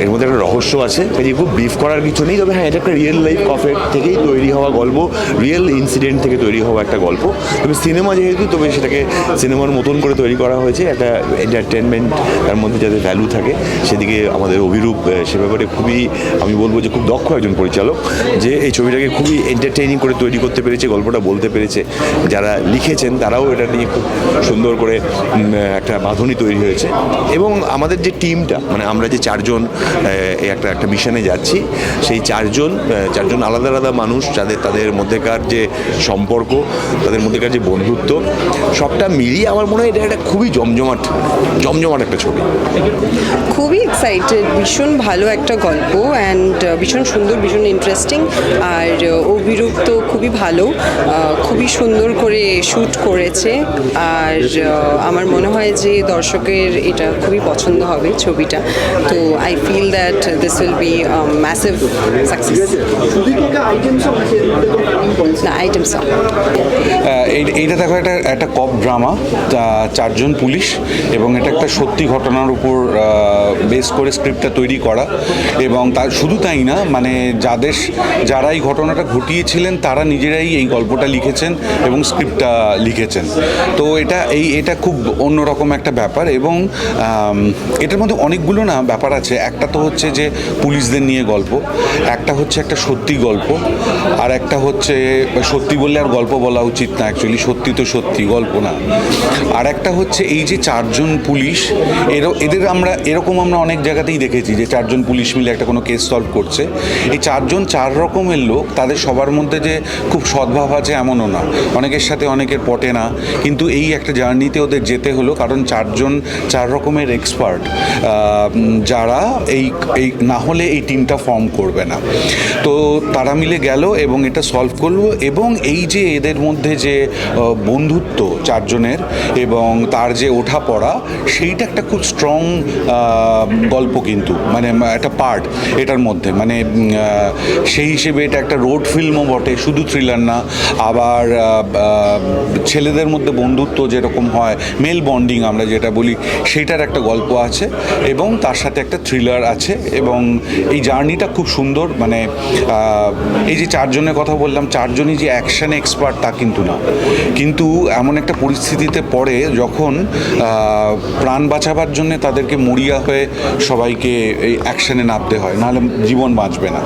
এর মধ্যে একটা রহস্য আছে। কাজে খুব ব্রিফ করার কিছু নেই, তবে হ্যাঁ এটা একটা রিয়েল লাইফ কফের থেকেই তৈরি হওয়া গল্প রিয়েল ইনসিডেন্ট থেকে তৈরি হওয়া একটা গল্প। তবে সিনেমা যেহেতু, তবে সেটাকে সিনেমার মতন করে তৈরি করা হয়েছে, একটা এন্টারটেনমেন্ট তার মধ্যে যাতে ভ্যালু থাকে, সেদিকে আমাদের অভিরূপ সে ব্যাপারে খুবই আমি বলব যে খুব দক্ষ একজন পরিচালক, যে এই ছবিটাকে খুবই এন্টারটেইনিং করে তৈরি করতে পেরেছে, গল্পটা বলতে পেরেছে। যারা লিখেছেন, তারাও এটা নিয়ে খুব সুন্দর করে একটা বাঁধনি তৈরি হয়েছে। এবং আমাদের যে টিমটা মানে আমরা যে চারজন একটা একটা মিশনে যাচ্ছি। সেই চারজন চারজন আলাদা আলাদা মানুষ যাদের, তাদের মধ্যেকার যে সম্পর্ক, তাদের মধ্যেকার যে বন্ধুত্ব, সবটা মিলিয়ে আমার মনে হয় এটা একটা খুবই জমজমাট জমজমাট একটা ছবি। খুবই এক্সাইটেড ভীষণ ভালো একটা গল্প অ্যান্ড ভীষণ সুন্দর, ভীষণ ইন্টারেস্টিং আর অভিরূপ তো খুবই ভালো খুবই সুন্দর করে শ্যুট করেছে আর আমার মনে হয় যে দর্শকের এটা খুবই পছন্দ হবে ছবিটা। তো I feel that this will be massive success না আইটেম সং এই- এইটা দেখো একটা একটা কপ ড্রামা চারজন পুলিশ এবং এটা একটা সত্যি ঘটনার উপর বেস করে স্ক্রিপ্টটা তৈরি করা। এবং তার শুধু তাই না মানে যাদের যারা এই ঘটনাটা ঘটিয়েছিলেন, তারা নিজেরাই এই গল্পটা লিখেছেন এবং স্ক্রিপ্টটা লিখেছেন। তো এটা এই এটা খুব অন্যরকম একটা ব্যাপার এবং এটার মধ্যে অনেকগুলো না ব্যাপার আছে। একটা তো হচ্ছে যে পুলিশদের নিয়ে গল্প। একটা হচ্ছে একটা সত্যি গল্প, আর একটা হচ্ছে সত্যি বললে আর গল্প বলা উচিত না অ্যাকচুয়ালি সত্যি তো সত্যি, গল্প না। আর একটা হচ্ছে এই যে চারজন পুলিশ এর- এদের আমরা, এরকম আমরা অনেক জায়গাতেই দেখেছি যে চারজন পুলিশ মিলে একটা কোনো কেস সলভ করছে। এই চারজন চার রকমের লোক, তাদের সবার মধ্যে যে খুব সদ্ভাব আছে এমনও না। অনেকের সাথে অনেকের পটে না, কিন্তু এই একটা জার্নিতে ওদের যেতে হলো, কারণ চারজন চার রকমের এক্সপার্ট যারা এই এই না হলে এই টিমটা ফর্ম করবে না। তো তারা মিলে গেল এবং এটা সলভ করল এবং এই যে এদের মধ্যে যে বন্ধুত্ব চারজনের এবং তার যে ওঠা পড়া, সেইটা একটা খুব স্ট্রং গল্প কিন্তু মানে একটা পার্ট এটার মধ্যে। মানে সেই হিসেবে এটা একটা রোড ফিল্মও বটে, শুধু থ্রিলার না। আবার ছেলেদের মধ্যে বন্ধুত্ব যেরকম হয় মেল বন্ডিং আমরা যেটা বলি সেইটার একটা গল্প আছে এবং তার সাথে একটা থ্রিলার আছে এবং এই জার্নিটা খুব সুন্দর মানে এই যে চারজনের কথা বললাম, চারজনই যে অ্যাকশন এক্সপার্ট তা কিন্তু না। কিন্তু এমন একটা পরিস্থিতিতে পড়ে যখন প্রাণ বাঁচাবার জন্য তাদেরকে মরিয়া হয়ে সবাইকে এই অ্যাকশানে নামতে হয়, নাহলে জীবন বাঁচবে না।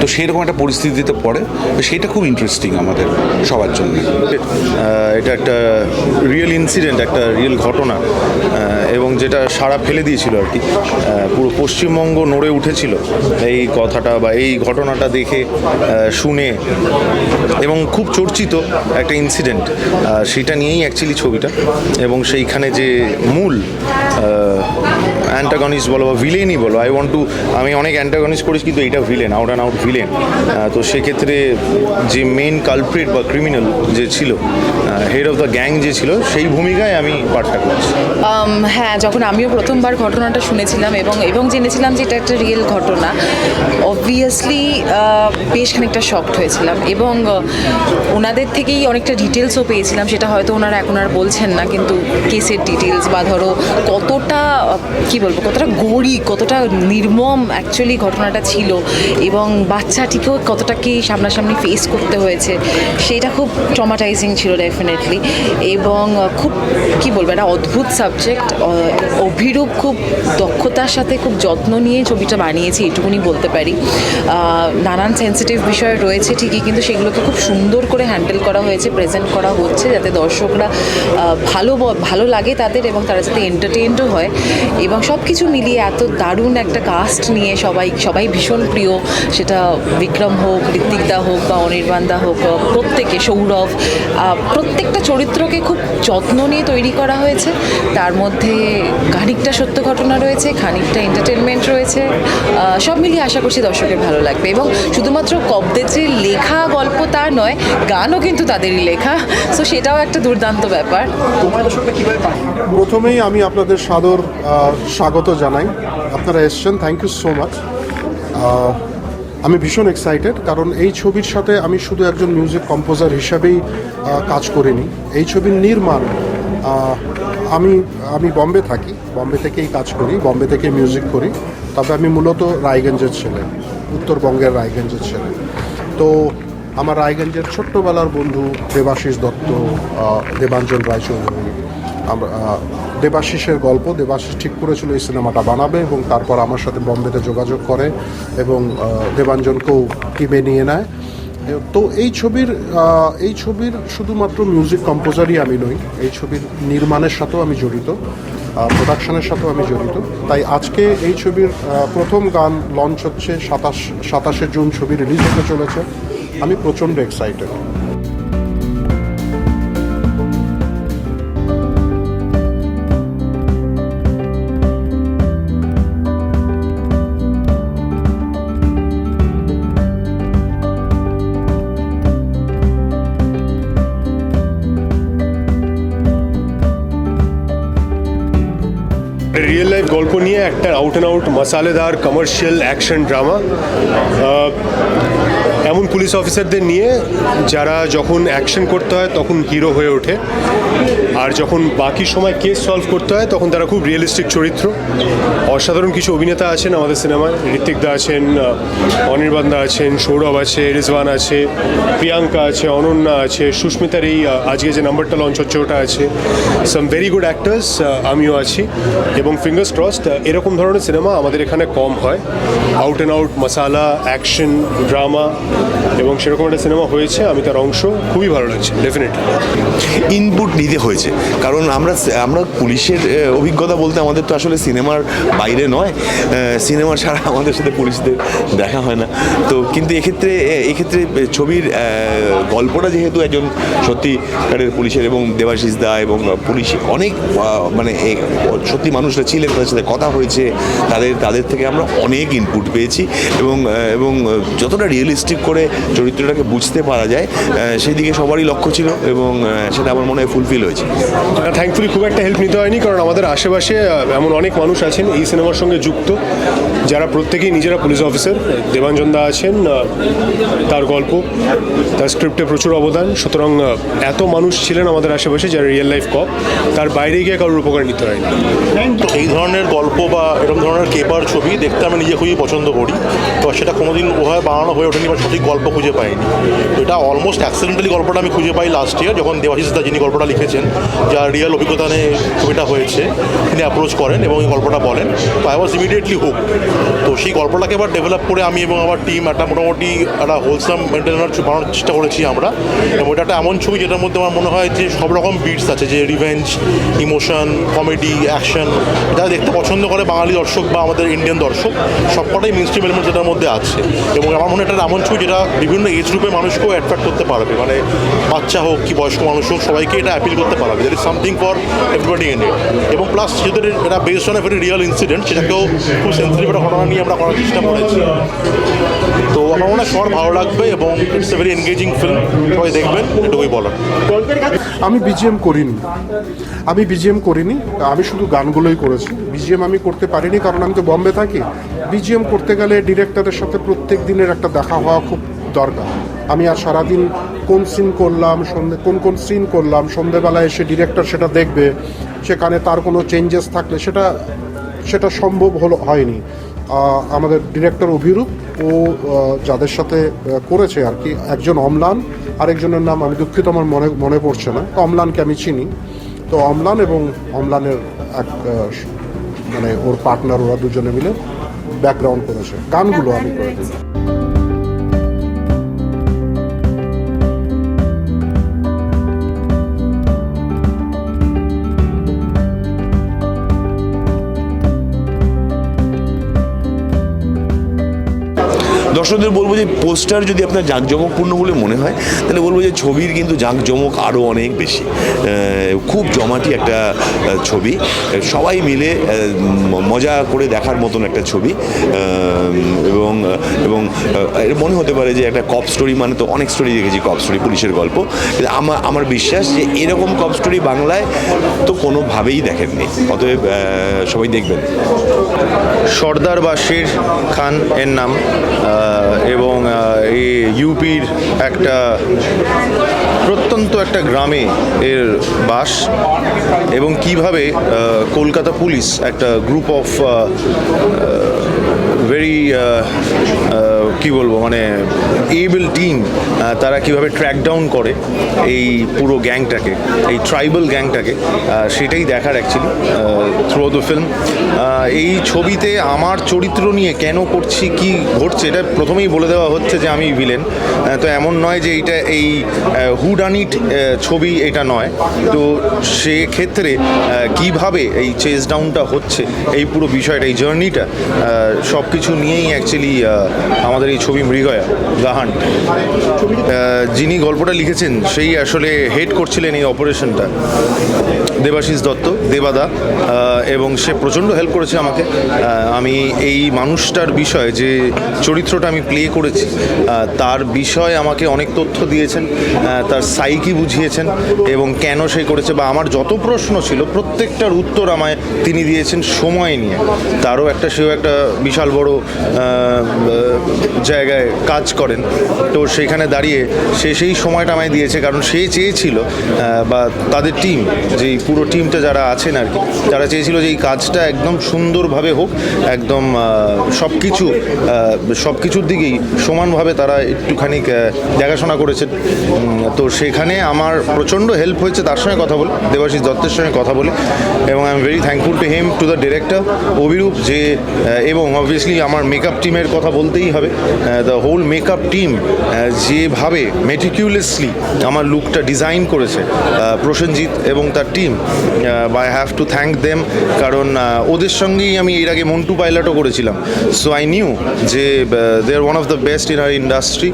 তো সেরকম একটা পরিস্থিতিতে পড়ে, সেটা খুব ইন্টারেস্টিং আমাদের সবার জন্য। এটা একটা রিয়েল ইনসিডেন্ট একটা রিয়েল ঘটনা এবং যেটা সারা ফেলে দিয়েছিল আর কি। পুরো পশ্চিমবঙ্গ নড়ে উঠেছিল এই কথাটা বা এই ঘটনাটা দেখে শুনে এবং খুব চর্চিত একটা ইনসিডেন্ট সেটা নিয়েই অ্যাকচুয়ালি ছবিটা এবং সেইখানে যে মূল অ্যান্টাগনিস্ট বলো বা ভিলেনই বলো আই ওয়ান্ট টু আমি অনেক অ্যান্টাগনিস্ট করেছি কিন্তু এটা villain out and out villain তো সেক্ষেত্রে যে মেন কালপ্রিট বা ক্রিমিনাল যে ছিল হেড অফ দ্য গ্যাং যে ছিল সেই ভূমিকায় আমি পাঠটা করছি। Um, হ্যাঁ যখন আমিও প্রথমবার ঘটনাটা শুনেছিলাম এবং এবং জেনেছিলাম যে এটা রিয়েল ঘটনা। অবভিয়াসলি বেশ খানিকটা শকড হয়েছিলাম এবং ওনাদের থেকেই অনেকটা ডিটেলসও পেয়েছিলাম, সেটা হয়তো ওনারা এখন আর বলছেন না, কিন্তু কেসের ডিটেলস বা ধরো কতটা, কি বলব, কতটা গড়ি কতটা নির্মম অ্যাকচুয়ালি ঘটনাটা ছিল এবং বাচ্চাটিকেও কতটা কি সামনাসামনি ফেস করতে হয়েছে, সেটা খুব ট্রমাটাইজিং ছিল ডেফিনেটলি এবং খুব, কি বলব, একটা অদ্ভুত সাবজেক্ট অভিরূপ, খুব দক্ষতার সাথে খুব যত্ন নিয়ে ছবিটা বানিয়েছি, এটুকুনি বলতে পারি। নানান সেন্সিটিভ বিষয় রয়েছে ঠিকই, কিন্তু সেগুলোকে খুব সুন্দর করে হ্যান্ডেল করা হয়েছে প্রেজেন্ট করা হচ্ছে যাতে দর্শকরা ভালো ভালো লাগে তাদের এবং তারা যাতে এন্টারটেইনও হয়। এবং সব কিছু মিলিয়ে এত দারুণ একটা কাস্ট নিয়ে সবাই সবাই ভীষণ প্রিয়। সেটা বিক্রম হোক ঋত্বিকদা হোক বা অনির্বাণদা হোক প্রত্যেকে, সৌরভ প্রত্যেকটা চরিত্রকে খুব যত্ন নিয়ে তৈরি করা হয়েছে। তার মধ্যে খানিকটা সত্য ঘটনা রয়েছে, খানিকটা এন্টারটেনমেন্ট রয়েছে। সব মিলিয়ে আশা করছি দর্শকের ভালো লাগবে। এবং শুধুমাত্র কবদের যে লেখা গল্প তা নয় গানও কিন্তু তাদেরই লেখা। সো সেটাও একটা দুর্দান্ত ব্যাপার। প্রথমেই আমি আপনাদের সাদর স্বাগত জানাই। আপনারা এসছেন থ্যাংক ইউ সো মাচ আমি ভীষণ এক্সাইটেড কারণ এই ছবির সাথে আমি শুধু একজন মিউজিক কম্পোজার হিসাবেই কাজ করিনি। এই ছবির নির্মাণ আমি আমি বম্বে থাকি। বম্বে থেকেই কাজ করি বম্বে থেকে মিউজিক করি। তবে আমি মূলত রায়গঞ্জের ছেলে, উত্তরবঙ্গের রায়গঞ্জের ছেলে। তো আমার রায়গঞ্জের ছোট্টবেলার বন্ধু দেবাশিস দত্ত দেবাঞ্জন রায়চৌধুরী। আমরা দেবাশিসের গল্প, দেবাশিস ঠিক করেছিল এই সিনেমাটা বানাবে এবং তারপর আমার সাথে বম্বেতে যোগাযোগ করে এবং দেবাঞ্জনকেও টিমে নিয়ে নেয়। তো এই ছবির এই ছবির শুধুমাত্র মিউজিক কম্পোজারই আমি নই, এই ছবির নির্মাণের সাথেও আমি জড়িত প্রোডাকশনের সাথেও আমি জড়িত। তাই আজকে এই ছবির প্রথম গান লঞ্চ হচ্ছে সাতাশ, সাতাশে জুন ছবি রিলিজ হতে চলেছে। আমি প্রচণ্ড এক্সাইটেড গল্প নিয়ে একটা আউট অ্যান্ড আউট মশালেদার কমার্শিয়াল অ্যাকশন ড্রামা এমন পুলিশ অফিসারদের নিয়ে যারা যখন অ্যাকশন করতে হয়, তখন হিরো হয়ে ওঠে। আর যখন বাকি সময় কেস সলভ করতে হয়, তখন তারা খুব রিয়েলিস্টিক চরিত্র। অসাধারণ কিছু অভিনেতা আছেন আমাদের সিনেমায়। ঋত্বিক দা আছেন অনির্বাণ দা আছেন, সৌরভ আছে, রিজওয়ান আছে, প্রিয়াঙ্কা আছে, অনন্যা আছে, সুস্মিতার এই আজকে যে নাম্বারটা লঞ্চ হচ্ছে, ওটা আছে। সাম ভেরি গুড অ্যাক্টার্স আমিও আছি। এবং ফিঙ্গার্স ক্রসড এরকম ধরনের সিনেমা আমাদের এখানে কম হয়। Out and out masala action drama এবং সেরকম একটা সিনেমা হয়েছে আমি তার অংশ, খুবই ভালো লাগছে ডেফিনেটলি ইনপুট নিতে হয়েছে, কারণ আমরা আমরা পুলিশের অভিজ্ঞতা বলতে আমাদের তো আসলে সিনেমার বাইরে নয় সিনেমা ছাড়া আমাদের সাথে পুলিশদের দেখা হয় না। তো কিন্তু এক্ষেত্রে এক্ষেত্রে ছবির গল্পটা যেহেতু একজন সত্যিকারের পুলিশের এবং দেবাশিস দা এবং পুলিশ অনেক মানে সত্যি মানুষরা ছিলেন, তাদের সাথে কথা হয়েছে, তাদের তাদের থেকে আমরা অনেক ইনপুট পেয়েছি এবং এবং যতটা রিয়েলিস্টিক করে চরিত্রটাকে বুঝতে পারা যায় সেই দিকে সবারই লক্ষ্য ছিল এবং সেটা আমার মনে হয় ফুলফিল হয়েছে। থ্যাঙ্কফুলি খুব একটা হেল্প নিতে হয়নি কারণ আমাদের আশেপাশে এমন অনেক মানুষ আছেন এই সিনেমার সঙ্গে যুক্ত যারা প্রত্যেকেই নিজেরা পুলিশ অফিসার দেবাঞ্জন দা আছেন তার গল্প তার স্ক্রিপ্টে প্রচুর অবদান। সুতরাং এত মানুষ ছিলেন আমাদের আশেপাশে যারা রিয়েল লাইফ কপ তার বাইরে গিয়ে কারোর উপকার নিতে হয়নি। তো এই ধরনের গল্প বা এরকম ধরনের কেপার ছবি দেখতে আমি নিজে খুবই পছন্দ করি। তো সেটা কোনোদিন ওভাবে বানানো হয়ে ওঠেনি বা সঠিক গল্প খুঁজে পাইনি। এটা অলমোস্ট অ্যাক্সিডেন্টালি গল্পটা আমি খুঁজে পাই লাস্ট ইয়ার যখন দেবাশিস দা যিনি গল্পটা লিখেছেন যা রিয়াল অভিজ্ঞতা নিয়ে ছবিটা হয়েছে, তিনি অ্যাপ্রোচ করেন এবং এই গল্পটা বলেন। আই ওয়াজ ইমিডিয়েটলি হুক সেই গল্পটাকে এবার ডেভেলপ করে আমি এবং আমার টিম একটা মোটামুটি একটা হোলসাম মেনটেনার বানানোর চেষ্টা করেছি আমরা। এবং এটা একটা এমন ছবি যেটার মধ্যে আমার মনে হয় যে সব রকম বিটস আছে, যে রিভেঞ্জ ইমোশন কমেডি অ্যাকশন যারা দেখতে পছন্দ করে বাঙালি দর্শক বা আমাদের ইন্ডিয়ান দর্শক, সবকটাই মিন স্ট্রিম এলিমেন্ট যেটার মধ্যে আছে। এবং আমার মনে হয় এটা এমন ছবি যেটা বিভিন্ন এজ গ্রুপের মানুষকেও অ্যাট্রাক্ট করতে পারবে। মানে বাচ্চা হোক কি বয়স্ক মানুষ হোক, সবাইকে এটা অ্যাপিল করতে পারবে। That is something for everybody in এবং প্লাস যেহেতু এটা based on a very real incident সেটাকেও খুব সেন্সিটিভ একটা ঘটনা নিয়ে আমরা করার চেষ্টা করেছি। তো আমার মনে হয় সবার ভালো লাগবে এবং it's a very engaging film সবাই দেখবেন, এটুকুই বলার। আমি বিজিএম করিনি। আমি বিজিএম করিনি। আমি শুধু গানগুলোই করেছি। বিজিএম আমি করতে পারিনি কারণ আমি তো বম্বে থাকি। বিজিএম করতে গেলে ডিরেক্টরের সাথে প্রত্যেক দিনের একটা দেখা হওয়া খুব দরকার। আমি আর সারাদিন কোন সিন করলাম, সন্ধে কোন কোন সিন করলাম, সন্ধেবেলায় এসে ডিরেক্টর সেটা দেখবে। সেখানে তার কোনো চেঞ্জেস থাকলে সেটা সেটা সম্ভব হলো হয়নি। আমাদের ডিরেক্টর অভিরূপ, ও যাদের সাথে করেছে আর কি, একজন অমলান, আরেকজনের নাম আমি দুঃখিত, আমার মনে মনে পড়ছে না। তো অম্লানকে আমি চিনি। তো অমলান এবং অমলানের এক মানে ওর পার্টনার ওরা দুজনে মিলে ব্যাকগ্রাউন্ড করেছে। গানগুলো আমি করে দিই। দর্শকদের বলব যে পোস্টার যদি আপনার জাঁকজমকপূর্ণ বলে মনে হয়, তাহলে বলব যে ছবির কিন্তু জাঁকজমক আরও অনেক বেশি। খুব জমাটি একটা ছবি। সবাই মিলে মজা করে দেখার মতন একটা ছবি। এবং এবং এর মনে হতে পারে যে একটা কপ স্টোরি মানে তো অনেক স্টোরি দেখেছি কপ স্টোরি পুলিশের গল্প। আমার আমার বিশ্বাস যে এরকম কপ স্টোরি বাংলায় তো কোনোভাবেই দেখেননি। অতএব সবাই দেখবেন। সর্দার বাশির খান এর নাম। এবং এই ইউপির একটা প্রত্যন্ত একটা গ্রামে এর বাস এবং কীভাবে কলকাতা পুলিশ একটা গ্রুপ অফ ভেরি কি বলব মানে এবল টিম তারা কীভাবে ট্র্যাক ডাউন করে এই পুরো গ্যাংটাকে, এই ট্রাইবাল গ্যাংটাকে সেটাই দেখার অ্যাকচুয়ালি থ্রু দ্য ফিল্ম এই ছবিতে আমার চরিত্র নিয়ে কেন করছি, কি ঘটছে, এটা প্রথমেই বলে দেওয়া হচ্ছে যে আমি ভিলেন তো এমন নয় যে এইটা এই হুডানিট ছবি এটা নয়। তো সেক্ষেত্রে কীভাবে এই চেস ডাউনটা হচ্ছে, এই পুরো বিষয়টা, এই জার্নিটা সব কিছু নিয়েই অ্যাকচুয়ালি আমাদের এই ছবি মৃগয়া গাহান যিনি গল্পটা লিখেছেন, সেই আসলে হেড করছিলেন এই অপারেশনটা দেবাশিস দত্ত দেবাদা এবং সে প্রচণ্ড হেল্প করেছে আমাকে। আমি এই মানুষটার বিষয়ে যে চরিত্রটা আমি প্লে করেছি তার বিষয়ে আমাকে অনেক তথ্য দিয়েছেন তার সাইকি বুঝিয়েছেন, এবং কেন সে করেছে বা আমার যত প্রশ্ন ছিল, প্রত্যেকটার উত্তর আমায় তিনি দিয়েছেন সময় নিয়ে। তারও একটা, সেও একটা বিশাল বড় জায়গায় কাজ করেন। তো সেখানে দাঁড়িয়ে সে সেই সময়টা আমায় দিয়েছে কারণ সে চেয়েছিল বা তাদের টিম যেই পুরো টিমটা যারা আছেন আর কি যারা চেয়েছিল যে এই কাজটা একদম সুন্দরভাবে হোক একদম সব কিছু সব কিছুর দিকেই সমানভাবে তারা একটুখানি দেখাশোনা করেছেন উম, তো সেখানে আমার প্রচণ্ড হেল্প হয়েছে তার সঙ্গে কথা বলে দেবাশিস দত্তের সঙ্গে কথা বলে এবং I am very thankful to him to the director Abhirup যে এবং অবভিয়াসলি আমার মেকআপ টিমের কথা বলতেই হবে। দ্য হোল মেকআপ টিম যেভাবে মেটিকিউলাসলি আমার লুকটা ডিজাইন করেছে প্রসেনজিৎ এবং তার team by have to thank them কারণ ওদের সঙ্গেই আমি এর আগে মন্টু পাইলটও করেছিলাম। সো আই নিউ যে they are one of the best in our industry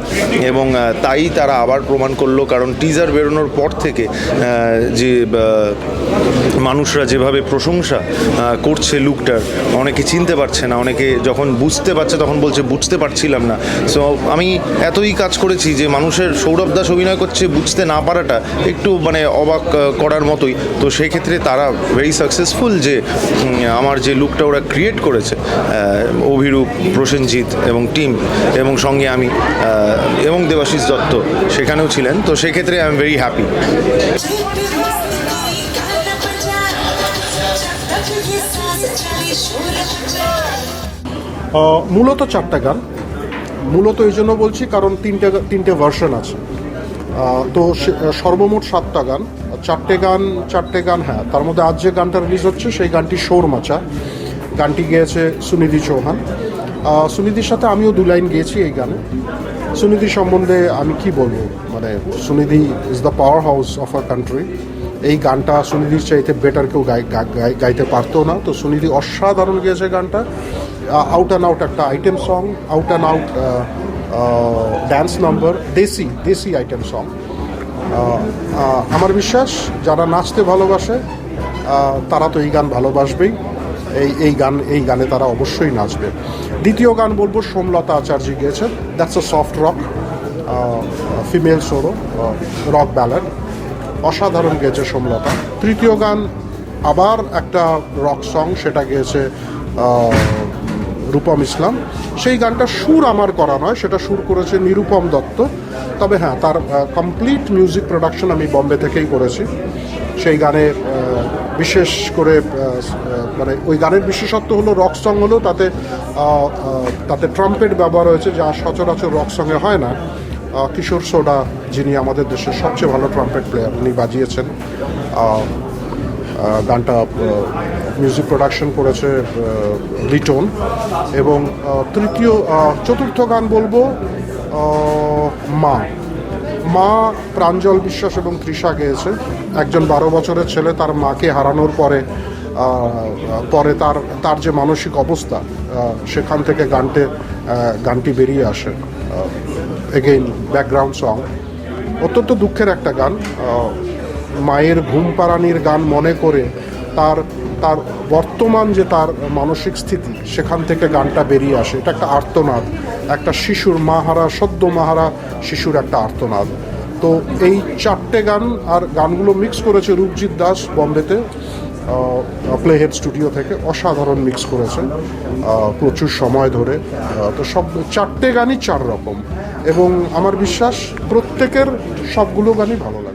এবং তাই তারা আবার প্রমাণ করল, কারণ টিজার বেরোনোর পর থেকে যে মানুষরা যেভাবে প্রশংসা করছে লুকটার অনেকে চিনতে পারছে না, অনেকে যখন বুঝতে পারছে তখন বলছে, বুঝতে পারছিলাম না। সো আমি এতই কাজ করেছি যে মানুষের সৌরভ দাস অভিনয় করছে বুঝতে না পারাটা একটু মানে অবাক করার মতোই। তো সেক্ষেত্রে তারা ভেরি সাকসেসফুল যে আমার যে লুকটা ওরা ক্রিয়েট করেছে অভিরূপ, প্রসেনজিৎ এবং টিম এবং সঙ্গে আমি এবং দেবাশিস দত্ত সেখানেও ছিলেন। তো সেক্ষেত্রে আই এম ভেরি হ্যাপি মূলত চারটা গান। মূলত এই জন্য বলছি, কারণ তিনটে তিনটে ভার্সন আছে। তো সর্বমোট সাতটা গান। চারটে গান চারটে গান হ্যাঁ তার মধ্যে আজ যে গানটা রিলিজ হচ্ছে, সেই গানটি শোর মাচা। গানটি গেয়েছে সুনিধি চৌহান। সুনিধির সাথে আমিও দু লাইন গেয়েছি এই গানে। সুনিধি সম্বন্ধে আমি কি বলব? মানে Sunidhi is the power house of our country এই গানটা সুনিধির চাইতে বেটার কেউ গাই গাইতে পারতো না। তো সুনিধি অসাধারণ গেয়েছে গানটা। আউট অ্যান্ড আউট একটা item song out and out dance number desi desi item song আমার বিশ্বাস, যারা নাচতে ভালোবাসে তারা তো এই গান ভালোবাসবেই। এই এই গান, এই গানে তারা অবশ্যই নাচবে। দ্বিতীয় গান বলব, সোমলতা আচার্য গেয়েছেন। That's a soft rock female sorrow rock ballad অসাধারণ গেয়েছে সোমলতা। তৃতীয় গান আবার একটা রক সং সেটা গেয়েছে রূপম ইসলাম। সেই গানটা সুর আমার করা নয়, সেটা সুর করেছে নিরুপম দত্ত। তবে হ্যাঁ তার কমপ্লিট মিউজিক প্রোডাকশন আমি বম্বে থেকেই করেছি। সেই গানে বিশেষ করে মানে ওই গানের বিশেষত্ব হলো রক সং হলো তাতে তাতে ট্রাম্পেট ব্যবহার হয়েছে, যা সচরাচর রক সঙ্গে হয় না। কিশোর সোডা, যিনি আমাদের দেশের সবচেয়ে ভালো ট্রাম্পেট প্লেয়ার উনি বাজিয়েছেন। গানটা মিউজিক প্রোডাকশন করেছে লিটন এবং তৃতীয় চতুর্থ গান বলব মা। মা প্রাঞ্জল বিশ্বাস এবং তৃষা গেয়েছে। একজন বারো বছরের ছেলে তার মাকে হারানোর পরে পরে তার তার যে মানসিক অবস্থা সেখান থেকে গানটে গানটি বেরিয়ে আসে এগেইন ব্যাকগ্রাউন্ড সং অত্যন্ত দুঃখের একটা গান মায়ের ঘুম পাড়ানির গান মনে করে তার তার বর্তমান যে তার মানসিক স্থিতি, সেখান থেকে গানটা বেরিয়ে আসে। এটা একটা আর্তনাদ। একটা শিশুর মাহারা, সদ্য মাহারা শিশুর একটা আর্তনাদ। তো এই চারটে গান আর গানগুলো মিক্স করেছে রূপজিৎ দাস বম্বেতে প্লে হেড স্টুডিও থেকে, অসাধারণ মিক্স করেছে প্রচুর সময় ধরে। তো সব চারটে গানই চার রকম। এবং আমার বিশ্বাস, প্রত্যেকের সবগুলো গানই ভালো লাগে।